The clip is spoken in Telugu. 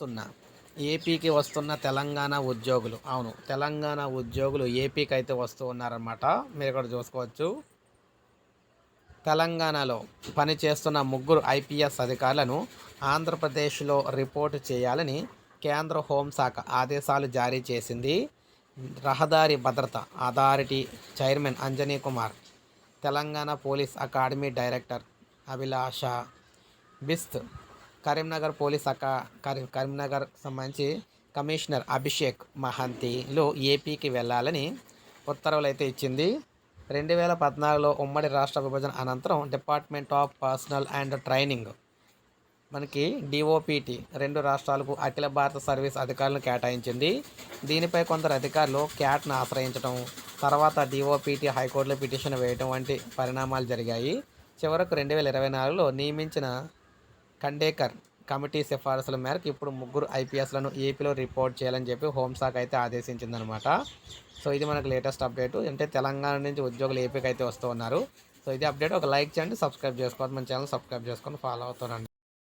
వస్తున్న. ఏపీకి వస్తున్న తెలంగాణ ఉద్యోగులు. అవును తెలంగాణ ఉద్యోగులు ఏపీకి అయితే వస్తూ ఉన్నారన్నమాట. మీరు ఇక్కడ చూసుకోవచ్చు. తెలంగాణలో పనిచేస్తున్న ముగ్గురు ఐపీఎస్ అధికారులను ఆంధ్రప్రదేశ్లో రిపోర్టు చేయాలని కేంద్ర హోంశాఖ ఆదేశాలు జారీ చేసింది. రహదారి భద్రత authority chairman Anjani Kumar Telangana police academy director Abhilasha Bisht Karimnagar police అకా కరీ కరీంనగర్ సంబంధించి కమిషనర్ అభిషేక్ మహంతిలో ఏపీకి వెళ్ళాలని ఉత్తర్వులు అయితే ఇచ్చింది. రెండు వేల పద్నాలుగులో ఉమ్మడి రాష్ట్ర విభజన అనంతరం department of personnel and training మనకి డిఓపిటి రెండు రాష్ట్రాలకు అఖిల భారత సర్వీస్ అధికారులను కేటాయించింది. దీనిపై కొందరు అధికారులు క్యాట్ను ఆశ్రయించడం తర్వాత డిఓపిటి హైకోర్టులో పిటిషన్ వేయడం వంటి పరిణామాలు జరిగాయి. చివరకు రెండు వేల ఇరవై నాలుగులో నియమించిన ఖండేకర్ కమిటీ సిఫారసుల మేరకు ఇప్పుడు ముగ్గురు ఐపీఎస్లను ఏపీలో రిపోర్ట్ చేయాలని చెప్పి హోంశాఖ అయితే ఆదేశించిందనమాట సో ఇది మనకు లేటెస్ట్ అప్డేట్. అంటే తెలంగాణ నుంచి ఉద్యోగులు ఏపీకి అయితే వస్తూ ఉన్నారు. సో ఇది అప్డేట్. ఒక లైక్ చేయండి సబ్స్క్రైబ్ చేసుకోండి మన ఛానల్ సబ్స్క్రైబ్ చేసుకొని ఫాలో అవుతానండి.